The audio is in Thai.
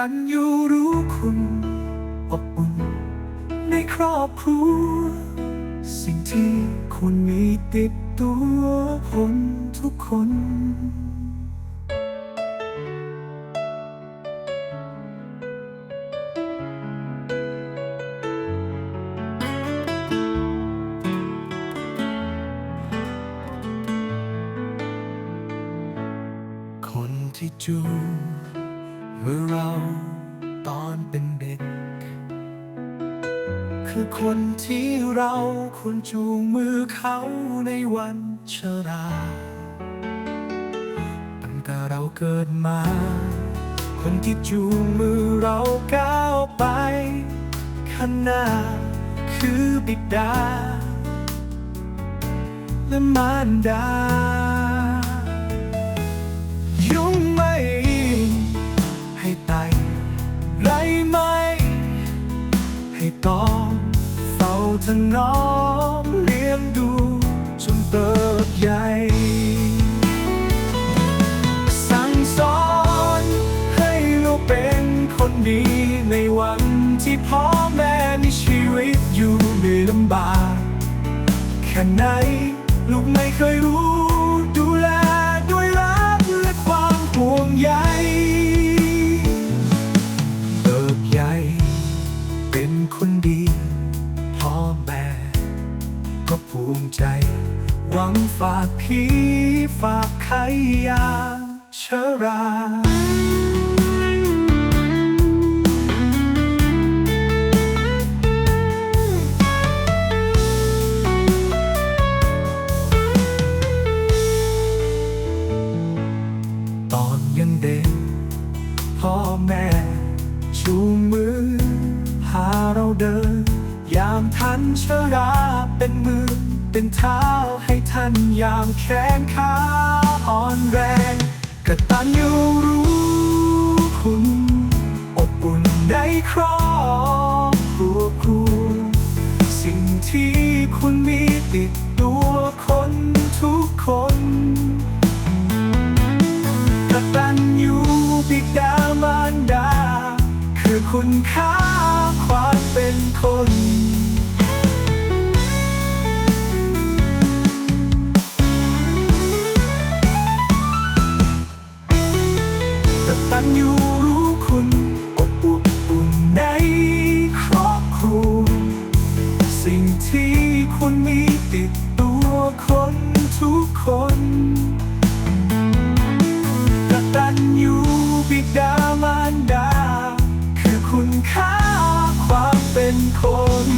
ตัญญูรู้คุณอบอุ่นในครอบครัว สิ่งที่คุณมีติดตัวคนทุกคนคนที่จูงมือเรา คือคนที่เราควรจูงมือเขาในวันชรา ตั้งแต่เราเกิดมา คนที่จูงมือเราก้าวไป ข้างหน้าคือบิดา และมารดา ถนอมเลี้ยงดูจนเติบใหญ่ สั่งสอนให้ลูกเป็นคนดีในวันที่พ่อแม่มีชีวิตอยู่ในลำบาก แค่ไหนลูกไม่เคยรู้ ฝากพี่ฝากใครยามเชราตอนยังเด็กพ่อแม่ชูมือ พาเราเดิน ยามท่านชราเป็นมือ เป็นเท้าให้ท่านยามแขนขาอ่อนแรงกระตัญญูรู้คุณอบอุ่นในครอบครัวครูสิ่งที่คุณมีติดตัวคนทุกคนกระตัญญูบิดามารดา คือคุณค่าความเป็นคน ตันอยู่รู้คุณกอบอุ่นในครอบครัวสิ่งที่คุณมีติดตัวคนทุกคนกตันอยู่บิดามารดา คือคุณค่าความเป็นคน